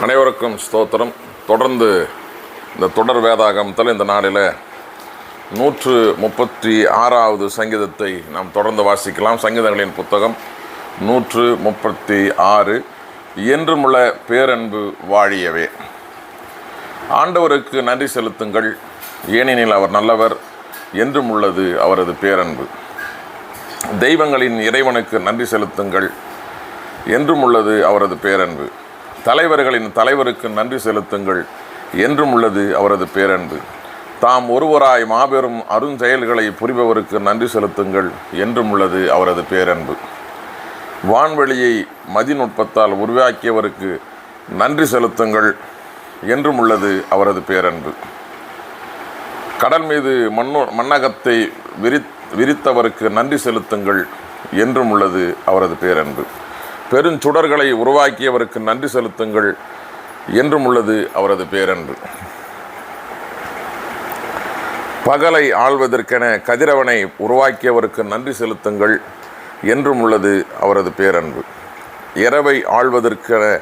அனைவருக்கும் ஸ்தோத்திரம். தொடர்ந்து இந்த தொடர் வேதாகமத்தில் இந்த நாளில் நூற்று முப்பத்தி ஆறாவது சங்கீதத்தை நாம் தொடர்ந்து வாசிக்கலாம். சங்கீதங்களின் புத்தகம் நூற்று முப்பத்தி ஆறு. என்றுமுள்ள பேரன்பு வாழியவே. ஆண்டவருக்கு நன்றி செலுத்துங்கள். ஏனெனில் அவர் நல்லவர் என்றும் உள்ளது அவரது பேரன்பு. தெய்வங்களின் இறைவனுக்கு நன்றி செலுத்துங்கள். என்றும் உள்ளது அவரது பேரன்பு. தலைவர்களின் தலைவருக்கு நன்றி செலுத்துங்கள். என்றும் உள்ளது அவரது பேரன்பு. தாம் ஒருவராய் மாபெரும் அருஞ்செயல்களை புரிபவருக்கு நன்றி செலுத்துங்கள் என்றும் உள்ளது அவரது பேரன்பு. வான்வெளியை மதிநுட்பத்தால் உருவாக்கியவருக்கு நன்றி செலுத்துங்கள் என்றும் உள்ளது அவரது பேரன்பு. கடல் மீது மண்ணு மண்ணகத்தை விரி விரித்தவருக்கு நன்றி செலுத்துங்கள் என்றும் உள்ளது அவரது பேரன்பு. பெருஞ்சுடர்களை உருவாக்கியவருக்கு நன்றி செலுத்துங்கள் என்றும் உள்ளது அவரது பேரன்பு. பகலை ஆள்வதற்கென கதிரவனை உருவாக்கியவருக்கு நன்றி செலுத்துங்கள் என்றும் உள்ளது அவரது பேரன்பு. இரவை ஆள்வதற்கென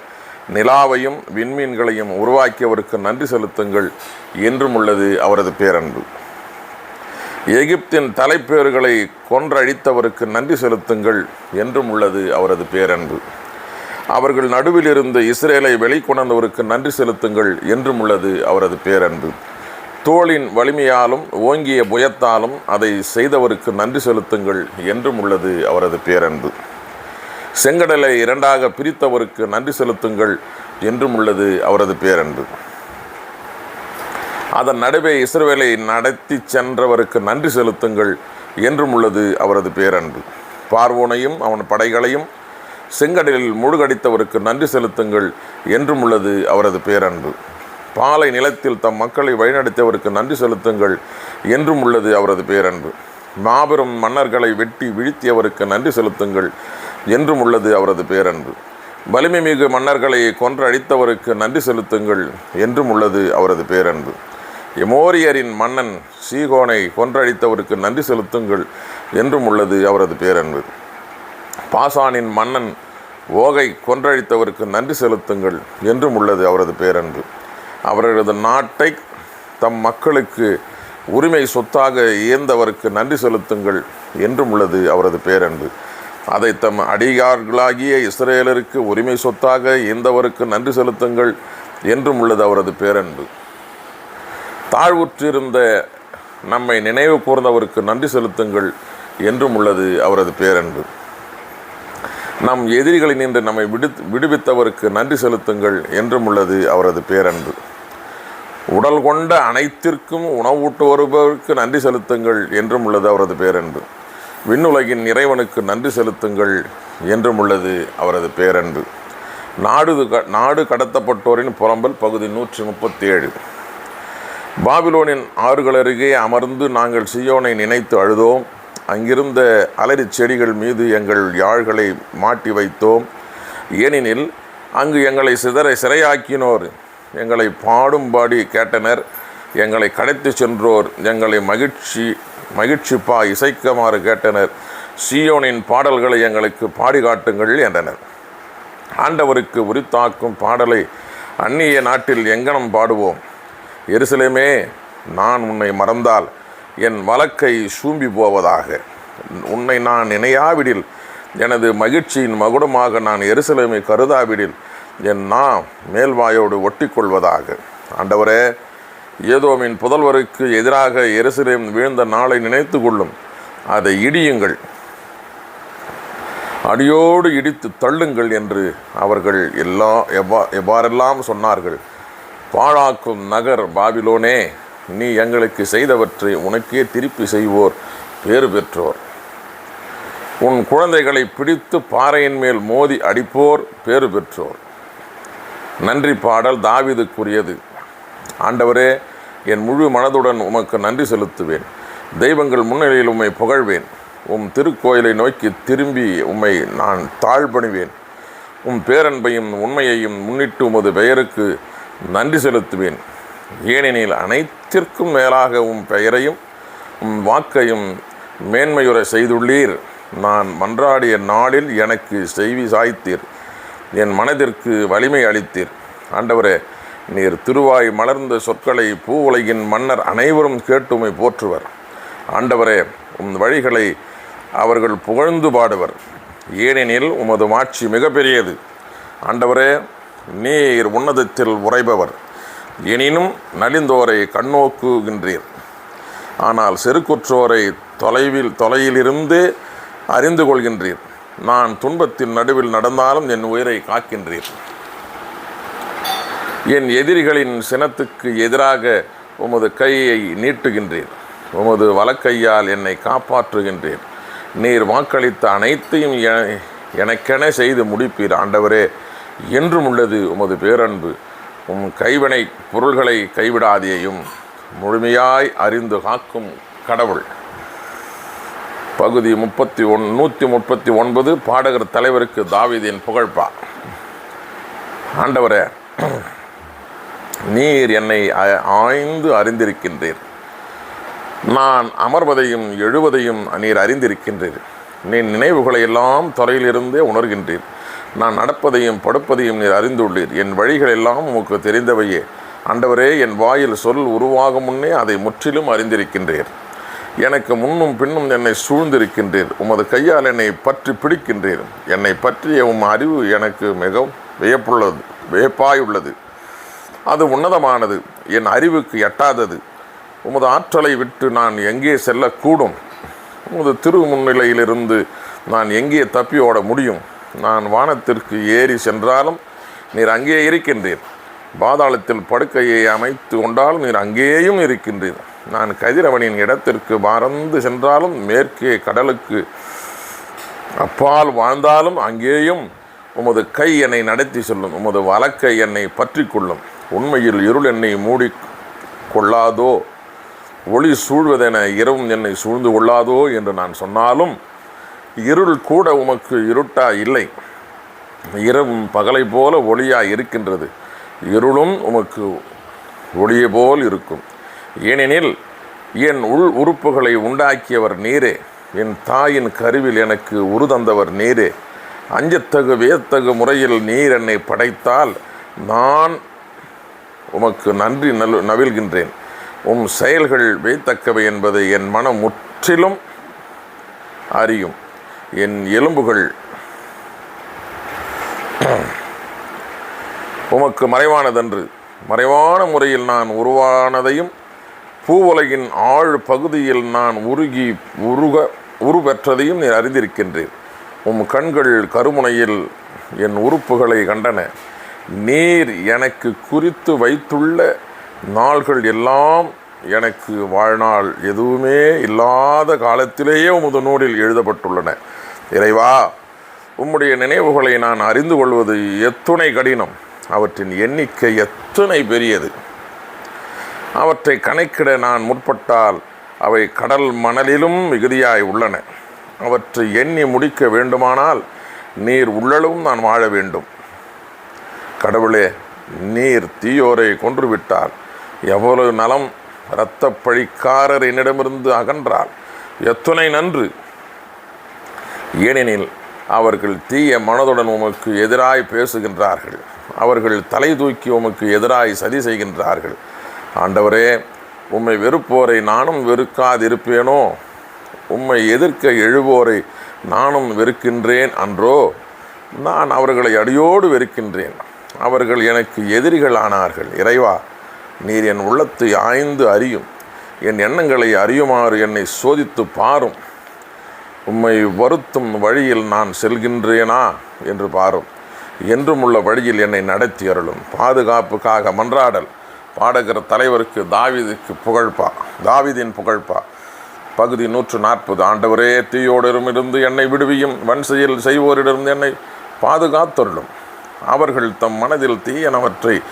நிலாவையும் விண்மீன்களையும் உருவாக்கியவருக்கு நன்றி செலுத்துங்கள் என்றும் உள்ளது அவரது பேரன்பு. எகிப்தின் தலைப்பேர்களை கொன்றழித்தவருக்கு நன்றி செலுத்துங்கள் என்றும் உள்ளது அவரது பேரன்பு. அவர்கள் நடுவில் இருந்து இஸ்ரேலை வெளிக்கொணர்ந்தவருக்கு நன்றி செலுத்துங்கள் என்றும் உள்ளது அவரது பேரன்பு. தோளின் வலிமையாலும் ஓங்கிய புயத்தாலும் அதை செய்தவருக்கு நன்றி செலுத்துங்கள் என்றும் உள்ளது அவரது பேரன்பு. செங்கடலை இரண்டாக பிரித்தவருக்கு நன்றி செலுத்துங்கள் என்றும் உள்ளது அவரது பேரன்பு. அதன் நடுவே இஸ்ரவேலை நடத்தி சென்றவருக்கு நன்றி செலுத்துங்கள் என்றும் உள்ளது அவரது பேரன்பு. பார்வோனையும் அவன் படைகளையும் செங்கடலில் முழுகடித்தவருக்கு நன்றி செலுத்துங்கள் என்றும் உள்ளது அவரது பேரன்பு. பாலை நிலத்தில் தம் மக்களை வழிநடத்தியவருக்கு நன்றி செலுத்துங்கள் என்றும் உள்ளது அவரது பேரன்பு. மாபெரும் மன்னர்களை வெட்டி வீழ்த்தியவருக்கு நன்றி செலுத்துங்கள் என்றும் உள்ளது அவரது பேரன்பு. வலிமை மிகு மன்னர்களை கொன்று அழித்தவருக்கு நன்றி செலுத்துங்கள் என்றும் உள்ளது அவரது பேரன்பு. எமோரியரின் மன்னன் சீகோனை கொன்றழித்தவருக்கு நன்றி செலுத்துங்கள் என்றும் உள்ளது அவரது பேரன்பு. பாசானின் மன்னன் ஓகை கொன்றழித்தவருக்கு நன்றி செலுத்துங்கள் என்றும் உள்ளது அவரது பேரன்பு. அவரது நாட்டை தம் மக்களுக்கு உரிமை சொத்தாக இயந்தவருக்கு நன்றி செலுத்துங்கள் என்றும் உள்ளது அவரது பேரன்பு. அதை தம் அடியார்களாகிய இஸ்ரேலருக்கு உரிமை சொத்தாக இயந்தவருக்கு நன்றி செலுத்துங்கள் என்றும் உள்ளது அவரது பேரன்பு. தாழ்வுற்றிருந்த நம்மை நினைவு கூர்ந்தவருக்கு நன்றி செலுத்துங்கள் என்றும் உள்ளது அவரது பேரன்பு. நம் எதிரிகளை நின்று நம்மை விடு விடுவித்தவருக்கு நன்றி செலுத்துங்கள் என்றும் உள்ளது அவரது பேரன்பு. உடல் கொண்ட அனைத்திற்கும் உணவூட்டு வருபவருக்கு நன்றி செலுத்துங்கள் என்றும் உள்ளது அவரது பேரன்பு. விண்ணுலகின் இறைவனுக்கு நன்றி செலுத்துங்கள் என்றும் உள்ளது அவரது பேரன்பு. நாடு க- நாடு கடத்தப்பட்டோரின் புறம்பல் பகுதி நூற்றி முப்பத்தி ஏழு பாபிலோனின் ஆறுகள் அருகே அமர்ந்து நாங்கள் சியோனை நினைத்து அழுதோம். அங்கிருந்த அலரிச் செடிகள் மீது எங்கள் யாழ்களை மாட்டி வைத்தோம். ஏனெனில் அங்கு எங்களை சிதற சிறையாக்கினோர். எங்களை பாடும்பாடி கேட்டனர். எங்களை கடத்தி சென்றோர். எங்களை மகிழ்ச்சி மகிழ்ச்சிப்பா இசைக்குமாறு கேட்டனர். சியோனின் பாடல்களை எங்களுக்கு பாடி காட்டுங்கள் என்றனர். ஆண்டவருக்கு உரித்தாக்கும் பாடலை அந்நிய நாட்டில் எங்கனம் பாடுவோம். எருசலேமே நான் உன்னை மறந்தால் என் வழக்கை சூம்பி போவதாக. உன்னை நான் நினையாவிடில் எனது மகிழ்ச்சியின் மகுடமாக நான் எருசலேமை கருதாவிடில் என் நா மேல்வாயோடு ஒட்டிக்கொள்வதாக. ஆண்டவரே ஏதோமின் புதல்வருக்கு எதிராக எருசலேம் வீழ்ந்த நாளை நினைத்து கொள்ளும். அதை இடியுங்கள். அடியோடு இடித்து தள்ளுங்கள் என்று அவர்கள் எல்லா எவ்வா எவ்வாறெல்லாம் சொன்னார்கள். பாழாக்கும் நகர் பாபிலோனே நீ எங்களுக்கு செய்தவற்றை உனக்கே திருப்பி செய்வோர் பேறு பெற்றோர். உன் குழந்தைகளை பிடித்து பாறையின் மேல் மோதி அடிப்போர் பேறு பெற்றோர். நன்றி பாடல் தாவிதுக்குரியது. ஆண்டவரே என் முழு மனதுடன் உமக்கு நன்றி செலுத்துவேன். தெய்வங்கள் முன்னிலையில் உம்மை புகழ்வேன். உம் திருக்கோயிலை நோக்கி திரும்பி உம்மை நான் தாழ்பணிவேன். உம் பேரன்பையும் உண்மையையும் முன்னிட்டு உமது பெயருக்கு நன்றி செலுத்துவேன். ஏனெனில் அனைத்திற்கும் மேலாக உம் பெயரையும் உம் வாக்கையும் மேன்மையுற செய்துள்ளீர். நான் மன்றாடிய நாளில் எனக்கு செய்வி சாய்த்தீர். என் மனதிற்கு வலிமை அளித்தீர். ஆண்டவரே நீர் திருவாய் மலர்ந்த சொற்களை பூவுலகின் மன்னர் அனைவரும் கேட்டுமை போற்றுவர். ஆண்டவரே உம் வழிகளை அவர்கள் புகழ்ந்து பாடுவர். ஏனெனில் உமது மாட்சி மிகப்பெரியது. ஆண்டவரே நீர் உன்னதத்தில் உறைபவர். எனினும் நலிந்தோரை கண்ணோக்குகின்றீர். ஆனால் செருக்குற்றோரை தொலைவில் தொலையிலிருந்து அறிந்து கொள்கின்றீர். நான் துன்பத்தின் நடுவில் நடந்தாலும் என் உயிரை காக்கின்றீர். என் எதிரிகளின் சினத்துக்கு எதிராக உமது கையை நீட்டுகின்றீர். உமது வலக்கையால் என்னை காப்பாற்றுகின்றீர். நீர் வாக்களித்த அனைத்தையும் எ- எனக்கென செய்து முடிப்பீர். ஆண்டவரே என்றும் உள்ளது உமது பேரன்பு. உம் கைவினை பொருள்களை கைவிடாதேயும் முழுமையாய் அறிந்து காக்கும் கடவுள். பகுதி முப்பத்தி ஒன் நூற்றி முப்பத்தி ஒன்பது பாடகர் தலைவருக்கு தாவிதின் புகழ்பா ஆண்டவரே நீர் என்னை ஆய்ந்து அறிந்திருக்கின்றீர். நான் அமர்வதையும் எழுவதையும் நீர் அறிந்திருக்கின்றீர். நீ நினைவுகளை எல்லாம் துறையிலிருந்தே உணர்கின்றீர். நான் நடப்பதையும் படுப்பதையும் நீர் அறிந்துள்ளீர். என் வழிகள் எல்லாம் உமக்கு தெரிந்தவையே. ஆண்டவரே என் வாயில் சொல் உருவாகும் முன்னே அதை முற்றிலும் அறிந்திருக்கின்றீர். எனக்கு முன்னும் பின்னும் என்னை சூழ்ந்திருக்கின்றீர். உமது கையால் என்னை பற்றி பிடிக்கின்றீர். என்னை பற்றிய உம் அறிவு எனக்கு மிகவும் வியப்புள்ளது வியப்பாய் உள்ளது அது உன்னதமானது என் அறிவுக்கு எட்டாதது. உமது ஆற்றலை விட்டு நான் எங்கே செல்லக்கூடும்? உமது திரு முன்னிலையிலிருந்து நான் எங்கே தப்பி ஓட முடியும்? நான் வானத்திற்கு ஏறி சென்றாலும் நீர் அங்கே இருக்கின்றீர். பாதாளத்தில் படுக்கையை அமைத்து கொண்டாலும் நீர் அங்கேயும் இருக்கின்றீர். நான் கதிரவனின் இடத்திற்கு மறந்து சென்றாலும் மேற்கே கடலுக்கு அப்பால் வாழ்ந்தாலும் அங்கேயும் உமது கை என்னை நடத்தி செல்லும் உமது வழக்கை என்னை பற்றி கொள்ளும். உண்மையில் இருள் என்னை மூடி கொள்ளாதோ? ஒளி சூழ்வதென இரவும் என்னை சூழ்ந்து கொள்ளாதோ? என்று நான் சொன்னாலும் இருள் கூட உமக்கு இருட்டா இல்லை. இரவும் பகலை போல ஒளியாக இருக்கின்றது. இருளும் உமக்கு ஒளியை போல் இருக்கும். ஏனெனில் என் உள் உறுப்புகளை உண்டாக்கியவர் நீரே. என் தாயின் கருவில் எனக்கு உருதந்தவர் நீரே. அஞ்சத்தகு வியத்தகு முறையில் நீர் என்னை படைத்தால் நான் உமக்கு நன்றி நல் நவில்கின்றேன் உம் செயல்கள் வேத்தக்கவை என்பதை என் மனம் முற்றிலும் அறியும். என் எலும்புகள். உமக்கு மறைவானதன்று. மறைவான முறையில் நான் உருவானதையும் பூவுலகின் ஆழ் பகுதியில் நான் உருகி உருக உருவெற்றதையும் நீ அறிந்திருக்கின்றீர் உம் கண்கள் கருமுனையில் என் உறுப்புகளை கண்டன. நீர் எனக்கு குறித்து வைத்துள்ள நாள்கள் எல்லாம் எனக்கு வாழ்நாள் எதுவுமே இல்லாத காலத்திலேயே உமது நூலில் எழுதப்பட்டுள்ளன. இறைவா உம்முடைய நினைவுகளை நான் அறிந்து கொள்வது எத்துணை கடினம். அவற்றின் எண்ணிக்கை எத்தனை பெரியது. அவற்றை கணக்கிட நான் முற்பட்டால் அவை கடல் மணலிலும் மிகுதியாய் உள்ளன. அவற்றை எண்ணி முடிக்க வேண்டுமானால் நீர் உள்ளளவும் நான் வாழ வேண்டும். கடவுளே நீர் தீயோரை கொன்றுவிட்டார் எவ்வளவு நலம் இரத்தப் பழிக்காரர் என்னிடமிருந்து அகன்றால் எத்துணை நன்று. ஏனெனில் அவர்கள் தீய மனதுடன் உமக்கு எதிராய் பேசுகின்றார்கள். அவர்கள் தலை தூக்கி உமக்கு எதிராய் சதி செய்கின்றார்கள். ஆண்டவரே உம்மை வெறுப்போரை நானும் வெறுக்காதிருப்பேனோ? உம்மை எதிர்க்க எழுவோரை நானும் வெறுக்கின்றேன் அன்றோ? நான் அவர்களை அடியோடு வெறுக்கின்றேன். அவர்கள் எனக்கு எதிரிகள் ஆனார்கள் இறைவா நீர் என் உள்ளத்தை ஆய்ந்து அறியும். என் எண்ணங்களை அறியுமாறு என்னை சோதித்து பாரும். உம்மை வருத்தும் வழியில் நான் செல்கின்றேனா? என்று பாரும். என்றும் உள்ள வழியில் என்னை நடத்தி அருளும். பாதுகாப்புக்காக மன்றாடல். பாடகர் தலைவருக்கு தாவிதுக்கு புகழ்பா தாவிதின் புகழ்பா பகுதி நூற்று நாற்பது. ஆண்டவரே தீயோடிடமிருந்து என்னை விடுவியும். வன்செயல் செய்வோரிடமிருந்து என்னை பாதுகாத்தருளும். அவர்கள் தம் மனதில் தீயனவற்றை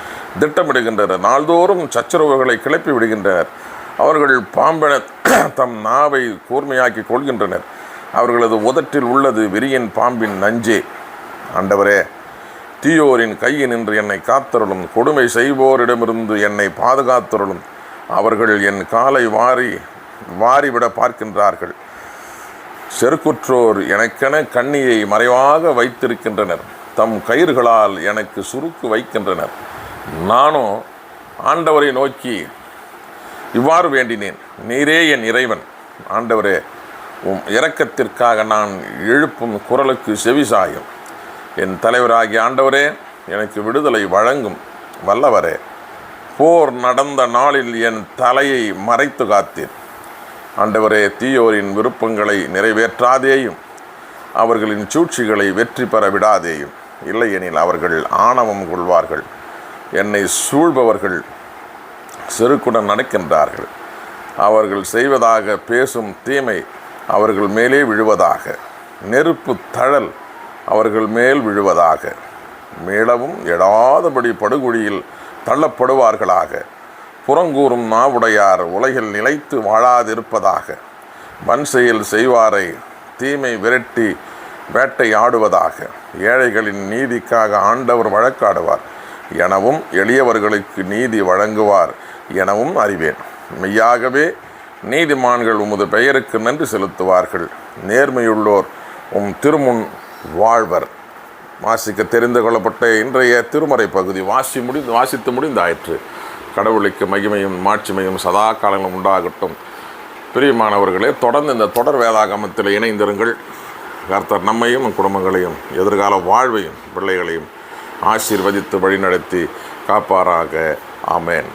திட்டமிடுகின்றனர். நாள்தோறும் சச்சரவுகளை கிளப்பி விடுகின்றனர். அவர்கள் பாம்பென தம் நாவை கூர்மையாக்கி கொள்கின்றனர். அவர்களது உதட்டில் உள்ளது விரியன் பாம்பின் நஞ்சே. ஆண்டவரே தீயோரின் கையில் நின்று என்னை காத்தருளும். கொடுமை செய்வோரிடமிருந்து என்னை பாதுகாத்தருளும். அவர்கள் என் காலை வாரி வாரிவிட பார்க்கின்றார்கள். செருக்குற்றோர் எனக்கென கண்ணியை மறைவாக வைத்திருக்கின்றனர். தம் கயிர்களால் எனக்கு சுருக்கு வைக்கின்றனர். நானும் ஆண்டவரை நோக்கி இவ்வாறு வேண்டினேன். நீரே என் இறைவன். ஆண்டவரே உம் இரக்கத்திற்காக நான் எழுப்பும் குரலுக்கு செவிசாயும் என் தலைவராகிய ஆண்டவரே எனக்கு விடுதலை வழங்கும் வல்லவரே போர் நடந்த நாளில் என் தலையை மறைத்து காத்தீர். ஆண்டவரே தீயோரின் விருப்பங்களை நிறைவேற்றாதேயும் அவர்களின் சூழ்ச்சிகளை வெற்றி பெற விடாதேயும். இல்லையெனில் அவர்கள் ஆணவம் கொள்வார்கள். என்னை சூழ்பவர்கள் செருக்குடன் நடக்கின்றார்கள். அவர்கள் செய்வதாக பேசும் தீமை அவர்கள் மேலே விழுவதாக. நெருப்பு தழல் அவர்கள் மேல் விழுவதாக. மீளவும் எழாதபடி படுகொழியில் தள்ளப்படுவார்களாக. புறங்கூறும் நாவுடையார் உலகில் நிலைத்து வாழாதிருப்பதாக. வன் செயல் செய்வாரை தீமை விரட்டி வேட்டையாடுவதாக ஏழைகளின் நீதிக்காக ஆண்டவர் வழக்காடுவார். எனவும் எளியவர்களுக்கு நீதி வழங்குவார் எனவும் அறிவேன். மெய்யாகவே நீதிமான்கள் உமது பெயருக்கு நன்றி செலுத்துவார்கள். நேர்மையுள்ளோர் உம் திருமுன் வாழ்வர். வாசிக்க தெரிந்து கொள்ளப்பட்ட இன்றைய திருமறை பகுதி வாசி முடிந்து வாசித்து முடிந்தாயிற்று. கடவுளுக்கு மகிமையும் மாட்சிமையும் சதா காலங்களும் உண்டாகட்டும். பிரியமானவர்களே தொடர்ந்து இந்த தொடர் வேதாகமத்தில் இணைந்திருங்கள். கர்த்தர் நம்மையும் குடும்பங்களையும் எதிர்கால வாழ்வையும் பிள்ளைகளையும் ஆசீர்வதித்து வழிநடத்தி காப்பாராக. ஆமேன்.